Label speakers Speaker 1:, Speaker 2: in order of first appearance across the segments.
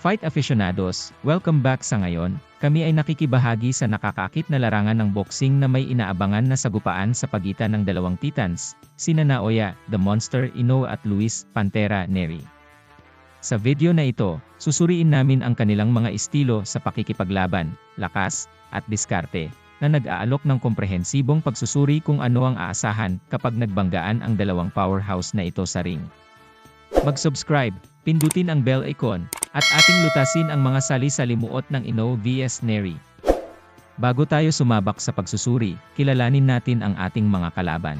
Speaker 1: Fight aficionados, welcome back sa ngayon. Kami ay nakikibahagi sa nakakaakit na larangan ng boxing na may inaabangan na sagupaan sa pagitan ng dalawang titans, sina Naoya, The Monster Ino at Luis Pantera Neri. Sa video na ito, susuriin namin ang kanilang mga estilo sa pakikipaglaban, lakas, at diskarte, na nag-aalok ng komprehensibong pagsusuri kung ano ang aasahan kapag nagbanggaan ang dalawang powerhouse na ito sa ring. Mag-subscribe, pindutin ang bell icon, at ating lutasin ang mga sali-salimuot ng Ino vs Neri. Bago tayo sumabak sa pagsusuri, kilalanin natin ang ating mga kalaban.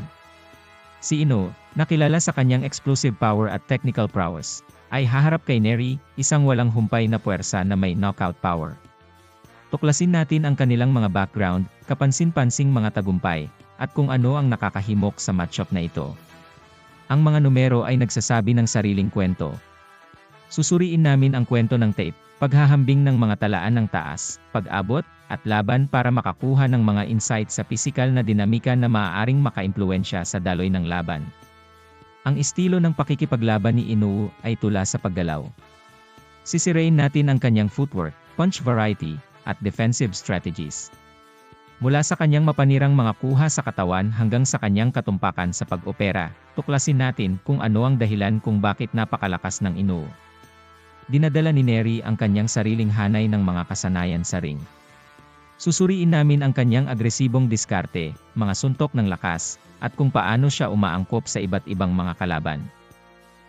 Speaker 1: Si Ino, nakilala sa kanyang explosive power at technical prowess, ay haharap kay Neri, isang walang humpay na puwersa na may knockout power. Tuklasin natin ang kanilang mga background, kapansin-pansing mga tagumpay, at kung ano ang nakakahimok sa matchup na ito. Ang mga numero ay nagsasabi ng sariling kwento. Susuriin namin ang kwento ng tape, paghahambing ng mga talaan ng taas, pag-abot, at laban para makakuha ng mga insight sa pisikal na dinamika na maaaring makaimpluensya sa daloy ng laban. Ang estilo ng pakikipaglaban ni Inoue ay tula sa paggalaw. Sisirain natin ang kanyang footwork, punch variety, at defensive strategies. Mula sa kanyang mapanirang mga kuha sa katawan hanggang sa kanyang katumpakan sa pag-opera, tuklasin natin kung ano ang dahilan kung bakit napakalakas ng Inoue. Dinadala ni Neri ang kanyang sariling hanay ng mga kasanayan sa ring. Susuriin namin ang kanyang agresibong diskarte, mga suntok ng lakas, at kung paano siya umaangkop sa iba't ibang mga kalaban.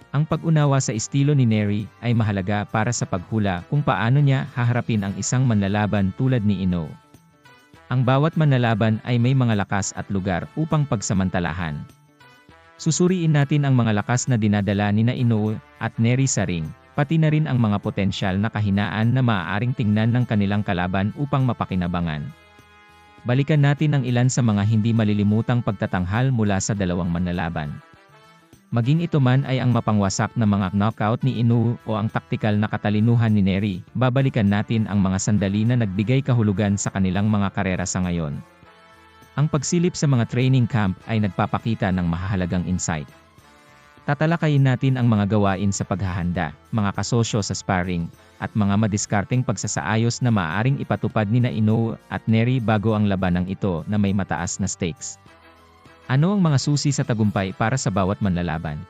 Speaker 1: Ang pag-unawa sa estilo ni Neri ay mahalaga para sa paghula kung paano niya haharapin ang isang manlalaban tulad ni Ino. Ang bawat manlalaban ay may mga lakas at lugar upang pagsamantalahan. Susuriin natin ang mga lakas na dinadala ni na Ino at Neri sa ring, pati na rin ang mga potensyal na kahinaan na maaaring tingnan ng kanilang kalaban upang mapakinabangan. Balikan natin ang ilan sa mga hindi malilimutang pagtatanghal mula sa dalawang manlalaban. Maging ito man ay ang mapangwasak na mga knockout ni Inu o ang taktikal na katalinuhan ni Neri, babalikan natin ang mga sandali na nagbigay kahulugan sa kanilang mga karera sa ngayon. Ang pagsilip sa mga training camp ay nagpapakita ng mahahalagang insight. Tatalakayin natin ang mga gawain sa paghahanda, mga kasosyo sa sparring, at mga madiskarteng pagsasaayos na maaaring ipatupad ni na Ino at Neri bago ang labanang ito na may mataas na stakes. Ano ang mga susi sa tagumpay para sa bawat manlalaban?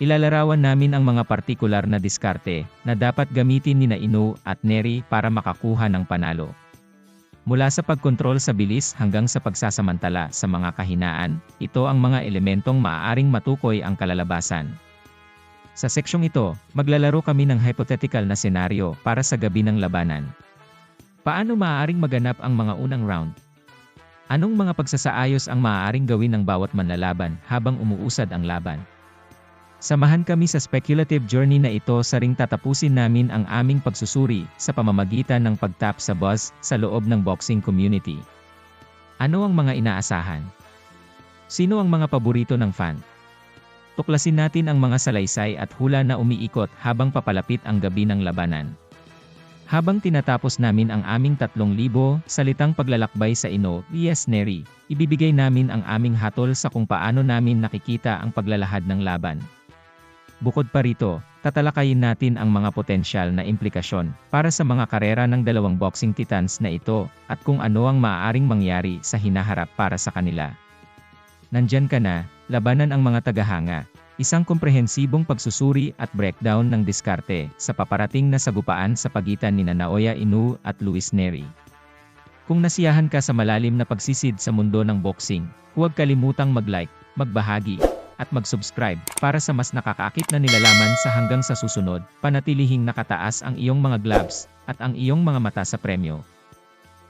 Speaker 1: Ilalarawan namin ang mga partikular na diskarte na dapat gamitin ni na Ino at Neri para makakuha ng panalo. Mula sa pagkontrol sa bilis hanggang sa pagsasamantala sa mga kahinaan, ito ang mga elementong maaaring matukoy ang kalalabasan. Sa seksyong ito, maglalaro kami ng hypothetical na senaryo para sa gabi ng labanan. Paano maaaring maganap ang mga unang round? Anong mga pagsasaayos ang maaaring gawin ng bawat manlalaban habang umuusad ang laban? Samahan kami sa speculative journey na ito sa ring tatapusin namin ang aming pagsusuri sa pamamagitan ng pagtap sa buzz sa loob ng boxing community. Ano ang mga inaasahan? Sino ang mga paborito ng fan? Tuklasin natin ang mga salaysay at hula na umiikot habang papalapit ang gabi ng labanan. Habang tinatapos namin ang aming 3,000 salitang paglalakbay sa Ino, vs Neri, ibibigay namin ang aming hatol sa kung paano namin nakikita ang paglalahad ng laban. Bukod pa rito, tatalakayin natin ang mga potensyal na implikasyon para sa mga karera ng dalawang boxing titans na ito at kung ano ang maaaring mangyari sa hinaharap para sa kanila. Nandyan ka na, labanan ang mga tagahanga, Isang komprehensibong pagsusuri at breakdown ng diskarte sa paparating na sagupaan sa pagitan ni Naoya Inu at Luis Neri. Kung nasiyahan ka sa malalim na pagsisid sa mundo ng boxing, huwag kalimutang mag-like, magbahagi, at mag-subscribe para sa mas nakakaakit na nilalaman sa hanggang sa susunod, panatilihing nakataas ang iyong mga gloves at ang iyong mga mata sa premyo.